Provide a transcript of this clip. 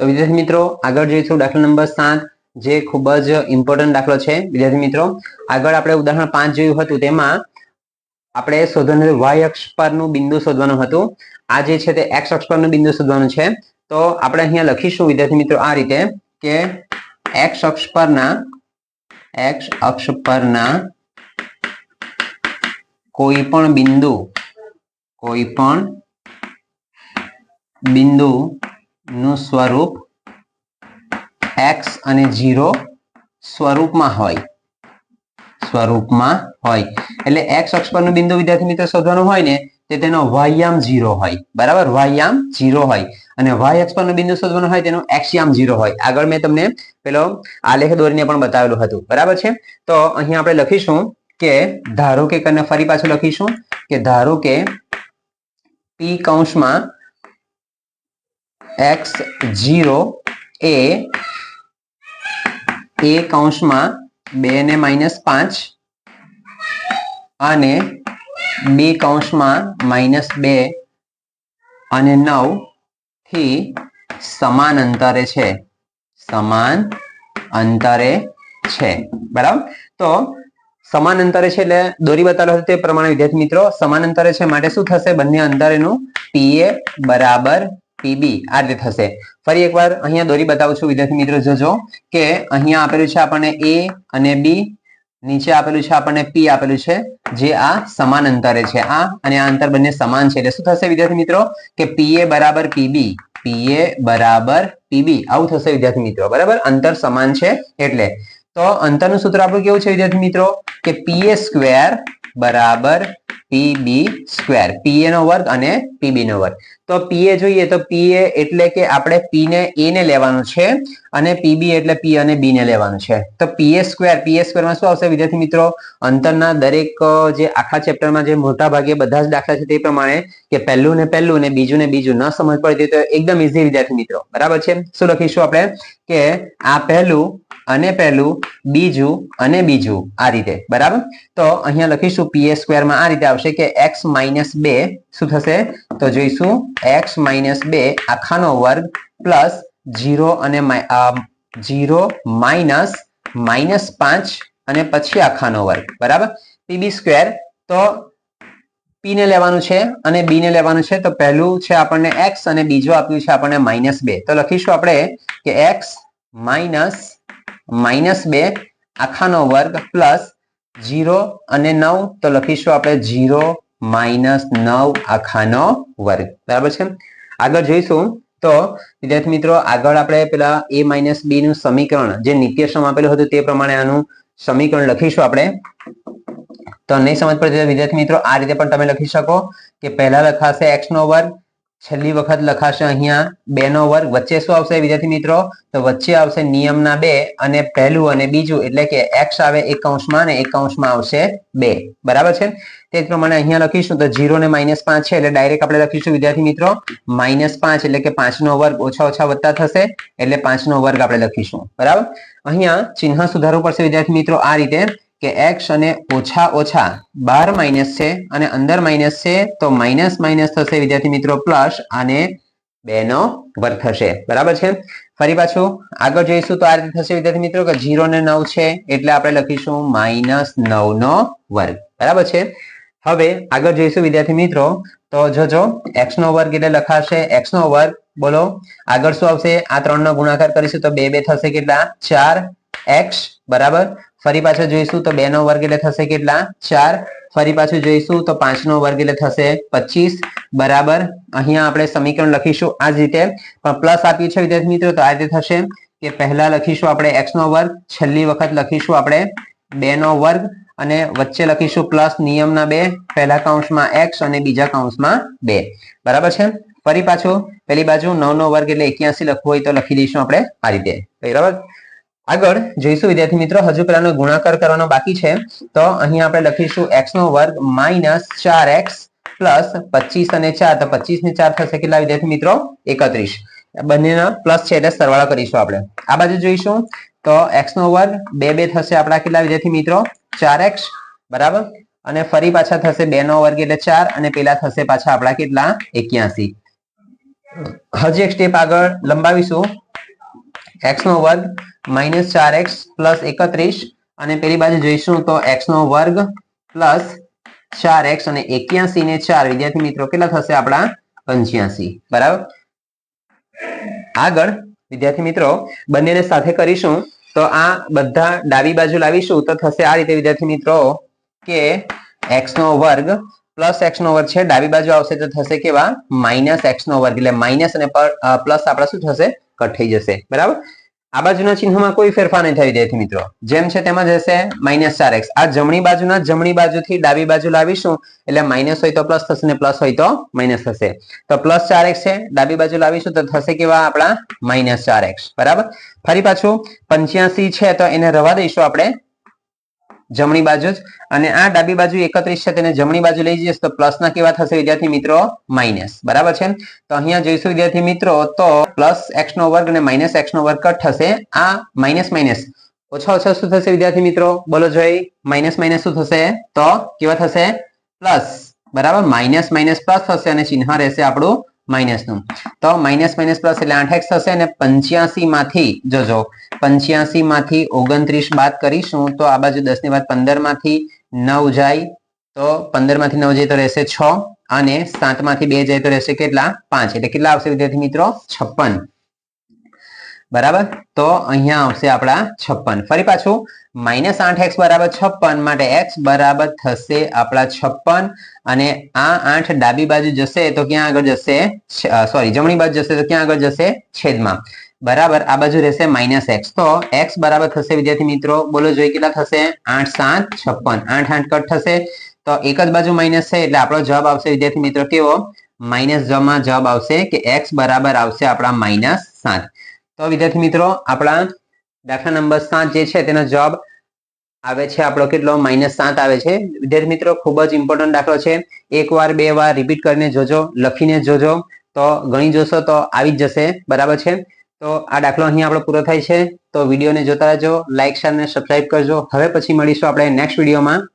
તો વિદ્યાર્થી મિત્રો, આગળ જોઈશું દાખલા નંબર સાત, જે ખૂબ જ ઇમ્પોર્ટન્ટ દાખલો છે. વિદ્યાર્થી મિત્રો, આગળ આપણે ઉદાહરણ પાંચ જોયું હતું, તેમાં આપણે શોધવાનું વાય અક્ષ પરનું બિંદુ શોધવાનું હતું. આ જે છે તે એક્સ અક્ષ પરનું બિંદુ શોધવાનું છે. તો આપણે અહીંયા લખીશું, વિદ્યાર્થી મિત્રો, આ રીતે કે એક્સ અક્ષ પરના એક્સ અક્ષ પરના કોઈ પણ બિંદુ, કોઈ પણ બિંદુ નું સ્વરૂપ એક્સ અને ઝીરો સ્વરૂપમાં હોય. સ્વરૂપમાં હોય. એટલે એક્સ અક્ષ પરનું બિંદુ વિદ્યાર્થી મિત્ર શોધવાનું હોય ને, તે તેનો વાયામ ઝીરો હોય. બરાબર? વાયામ ઝીરો હોય. અને વાય અક્ષ પરનું બિંદુ શોધવાનું હોય તેનો એક્સયામ ઝીરો હોય. આગળ મેં તમને પેલો આલેખ દોરીને પણ બતાવેલું હતું. બરાબર છે? તો અહીંયા આપણે લખીશું કે ધારો કે, કરીને ફરી પાછું લખીશું કે ધારો કે પી કૌંસમાં એક્સ જીરો એ એ કૌંસમાં બે ને માઇનસ પાંચ અને બી કૌંસમાં માઇનસ બે અને નવથી સમાન અંતરે છે. સમાન અંતરે છે. બરાબર? તો સમાન અંતરે છે એટલે દોરી બતાવ્યો હતો તે પ્રમાણે વિદ્યાર્થી મિત્રો, સમાન અંતરે છે માટે શું થશે? બંને અંતરેનું પીએ બરાબર પીબી આ રીતે થશે. ફરી એકવાર અહીંયા દોરી બતાવું છું, વિદ્યાર્થી મિત્રો, જોજો કે અહીંયા આપેલું છે આપણને એ અને બી નીચે આપેલું છે આપણને પી આપેલું છે, જે આ સમાન અંતરે છે. આ અને આ અંતર બંને સમાન છે. એટલે શું થશે વિદ્યાર્થી મિત્રો? કે પીએ બરાબર પીબી પીએ બરાબર પીબી આવું થશે વિદ્યાર્થી મિત્રો. બરાબર? અંતર સમાન છે એટલે. તો અંતરનું સૂત્ર આપણું કેવું છે વિદ્યાર્થી મિત્રો? કે પીએ સ્ક્વેર બરાબર પીબી સ્ક્વેર પીએ નો વર્ગ અને પીબી નો વર્ગ. તો પીએ જોઈએ તો પીએ એટલે કે આપણે પી ને એ ને લેવાનું છે અને પીબી એટલે પી અને બી ને લેવાનું છે. તો પીએ સ્ક્વેર પીએ સ્ક્વેરમાં શું આવશે વિદ્યાર્થી મિત્રો? અંતરના દરેક જે આખા ચેપ્ટરમાં જે મોટા ભાગે બધા જ દાખલા છે તે પ્રમાણે કે પહેલું ને પહેલું ને બીજું ને બીજું ન સમજ પડતી તો એકદમ ઇઝી વિદ્યાર્થી મિત્રો. બરાબર છે? શું લખીશું આપણે? કે આ પહેલું અને પહેલું, બીજું અને બીજું આ રીતે, બરાબર? તો અહીંયા લખીશું પીએ સ્ક્વેરમાં આ રીતે આવશે કે એક્સ માઇનસ બે, શું થશે? તો જોઈશું એક્સ માઇનસ બે આખાનો વર્ગ પ્લસ જીરો અને જીરો માઇનસ માઇનસ પાંચ અને પછી આખાનો વર્ગ, બરાબર? પીબી સ્ક્વેર તો પી ને લેવાનું છે અને બી ને લેવાનું છે, તો પહેલું છે આપણને એક્સ અને બીજું આપ્યું છે આપણને માઇનસ બે. તો લખીશું આપણે કે એક્સ માઇનસ માઇનસ બે, આખાનો વર્ગ પ્લસ જીરો અને નવ. તો લખીશું આપણે જીરો માઇનસ નવ આખાનો વર્ગ. બરાબર છે? આગળ જોઈશું. તો, વિદ્યાર્થી મિત્રો, આગળ આપણે પેલા એ માઇનસ બી નું સમીકરણ, જે નિત્યસમ આપેલું હતું તે પ્રમાણે આનું સમીકરણ લખીશું આપણે. તો નહીં સમજ પડતી તો વિદ્યાર્થી મિત્રો, આ રીતે પણ તમે લખી શકો કે પહેલા લખાશે એક્સ નો વર્ગ છેલ્લી વખત લખાશે અહીંયા બે નો વર્ગ, વચ્ચે શું આવશે વિદ્યાર્થી મિત્રો? તો વચ્ચે આવશે નિયમના બે અને પહેલું અને બીજું, એટલે કે એક્સ આવે એક અંશમાં અને એક અંશમાં આવશે બે. બરાબર છે? તે પ્રમાણે અહીંયા લખીશું, તો જીરો ને માઇનસ પાંચ છે, એટલે ડાયરેક્ટ આપણે લખીશું વિદ્યાર્થી મિત્રો માઇનસ પાંચ, એટલે કે પાંચ નો વર્ગ ઓછા ઓછા વધતા થશે, એટલે પાંચ નો વર્ગ આપણે લખીશું. બરાબર? અહીંયા ચિહ્ન સુધારવું પડશે વિદ્યાર્થી મિત્રો, આ રીતે. કે એક્સ અને ઓછા ઓછા બાર માઇનસ છે અને અંદર માઇનસ છે, તો માઇનસ માઇનસ થશે. વિદ્યાર્થી મિત્રો પ્લસ અને બે નો વર્ગ થશે. બરાબર છે? ફરી પાછું આગળ જોઈશું તો આ રીતે થશે વિદ્યાર્થી મિત્રો કે જીરો ને નવ છે એટલે આપણે લખીશું માઇનસ નવ નો વર્ગ. બરાબર છે? હવે આગળ જોઈશું વિદ્યાર્થી મિત્રો, તો જોજો એક્સ નો વર્ગ એટલે લખાશે એક્સ નો વર્ગ. બોલો, આગળ શું આવશે? આ ત્રણ નો ગુણાકાર કરીશું તો બે બે થશે કેટલા? ચાર એક્સ. બરાબર? ફરી પાછો જોઈશું તો બે નો વર્ગ એટલે થશે કેટલા? ચાર. ફરી પાછું જોઈશું તો પાંચ નો વર્ગ એટલે થશે પચીસ. બરાબર. અહીંયા આપણે સમીકરણ લખીશું આ જ રીતે. પણ પ્લસ આપ્યું છે વિદ્યાર્થી મિત્રો તો આ રીતે થશે કે પહેલા લખીશું આપણે એક્સ નો વર્ગ, છેલ્લી વખત લખીશું આપણે બે નો વર્ગ અને વચ્ચે લખીશું પ્લસ નિયમના બે, પહેલા કાઉન્સમાં એક્સ અને બીજા કાઉન્સમાં બે. બરાબર છે? ફરી પાછું, પેલી બાજુ નવ નો વર્ગ એટલે એક્યાસી લખવું હોય તો લખી દઈશું આપણે આ રીતે. બરાબર? આગળ જોઈશું, વિદ્યાર્થી મિત્રો, હજુ પેલાનો ગુણાકાર કરવાનો બાકી છે. તો અહીં આપણે લખીશું એક્સ નો વર્ગ માઇનસ ચાર એક્સ પ્લસ પચીસ અને ચાર. તો પચીસ ને ચાર થશે કેટલા, વિદ્યાર્થી મિત્રો? એકત્રીસ. બંનેના પ્લસ છે એટલે સરવાળો કરીશું આપણે. આ બાજુ જોઈશું. તો એક્સ નો વર્ગ બે બે થશે આપણા કેટલા, વિદ્યાર્થી મિત્રો? ચાર એક્સ. બરાબર? અને ફરી પાછા થશે બે નો વર્ગ એટલે ચાર અને પેલા થશે પાછા આપણા કેટલા? એક્યાસી. હજી એક સ્ટેપ આગળ લંબાવીશું. એક્સ નો વર્ગ માઇનસ ચાર એક્સ પ્લસ એકત્રીસ. અને પેલી બાજુ જોઈશું તો એક્સ નો વર્ગ પ્લસ ચાર એક્સ અને એક્યાસી ને ચાર. વિદ્યાર્થી મિત્રો, કેટલા થશે આપણા પંચ્યાસી? બરાબર? આગળ વિદ્યાર્થી મિત્રો, બંનેને સાથે કરીશું. તો આ બધા ડાબી બાજુ લાવીશું તો થશે આ રીતે વિદ્યાર્થી મિત્રો, કે એક્સ નો વર્ગ પ્લસ એક્સ નો વર્ગ છે, ડાબી બાજુ આવશે તો થશે કેવા? માઇનસ એક્સ નો વર્ગ. એટલે માઇનસ અને પ્લસ આપણા શું થશે? કટ થઈ જશે. બરાબર? આ બાજુના ચિહ્નમાં કોઈ ફેરફાર નહીં થઈ વિદ્યાર્થી મિત્રો. જેમ છે તેમ જ હશે માઇનસ ચાર એક્સ આ જમણી બાજુના જમણી બાજુથી ડાબી બાજુ લાવીશું, એટલે માઇનસ હોય તો પ્લસ થશે ને પ્લસ હોય તો માઇનસ થશે. તો પ્લસ ચાર એક્સ છે, ડાબી બાજુ લાવીશું તો થશે કેવા? આપણા માઇનસ ચાર એક્સ બરાબર? ફરી પાછું, પંચ્યાસી છે તો એને રવા દઈશું આપણે. જમણી બાજુ જ. અને આ ડાબી બાજુ એકત્રીસ છે, તેને જમણી બાજુ લઈ જઈશ તો પ્લસ ના કેવા થશે વિદ્યાર્થી મિત્રો? માઇનસ બરાબર છે? તો અહીંયા જોઈશું વિદ્યાર્થી મિત્રો, તો પ્લસ એક્સ નો વર્ગ અને માઇનસ એક્સ નો વર્ગ કટ થશે. આ માઇનસ માઇનસ ઓછા ઓછા શું થશે વિદ્યાર્થી મિત્રો? બોલો જોઈ. માઇનસ માઇનસ શું થશે? તો કેવા થશે? પ્લસ બરાબર? માઇનસ માઇનસ પ્લસ થશે અને ચિહ્ન રહેશે આપણું માઇનસનું. તો માઇનસ માઇનસ પ્લસ એટલે આઠ એક્સ થશે અને પંચ્યાસી માંથી, જોજો, પંચ્યાસી માંથી ઓગણત્રીસ બાદ કરીશું, તો આ બાજુ દસની બાદ પંદરમાંથી નવ જાય, તો પંદરમાંથી નવ જાય તો રહેશે છ, અને સાતમાંથી બે જાય તો રહેશે કેટલા? પાંચ. એટલે કેટલા આવશે વિદ્યાર્થી મિત્રો? છપ્પન. બરાબર? તો અહીંયા આવશે આપણા છપ્પન. ફરી પાછું. માઇનસ આઠ એક્સ બરાબર છપ્પન માટે એક્સ બરાબર થશે આપણા છપ્પન. અને આ આઠ ડાબી બાજુ જશે તો ક્યાં આગળ જશે? સોરી જમણી બાજુ જશે તો ક્યાં આગળ જશે? છેદમાં. બરાબર? આ બાજુ રહેશે માઇનસ એક્સ. તો એક્સ બરાબર થશે, વિદ્યાર્થી મિત્રો, બોલો જોઈએ કેટલા થશે? આઠ, સાત, છપ્પન. આઠ આઠ કટ થશે. તો એક જ બાજુ માઇનસ છે એટલે આપણો જવાબ આવશે, વિદ્યાર્થી મિત્રો, કેવો? માઇનસ જમાં જવાબ આવશે કે એક્સ બરાબર આવશે આપણા માઇનસ સાત. તો વિદ્યાર્થી મિત્રો, આપણા દાખલા નંબર સાત જે છે તેનો જવાબ આવે છે, આપણો કેટલો? માઇનસ સાત આવે છે. વિદ્યાર્થી મિત્રો, ખૂબ જ ઇમ્પોર્ટન્ટ દાખલો છે. એક વાર બે વાર રિપીટ કરીને જોજો, લખીને જોજો. તો ગણી જોશો તો આવી જ જશે. બરાબર છે? તો આ દાખલો અહીં આપણો પૂરો થાય છે. તો વિડીયોને જોતા રહેજો. લાઇક શેર અને સબસ્ક્રાઇબ કરજો. હવે પછી મળીશું આપણે નેક્સ્ટ વિડીયોમાં.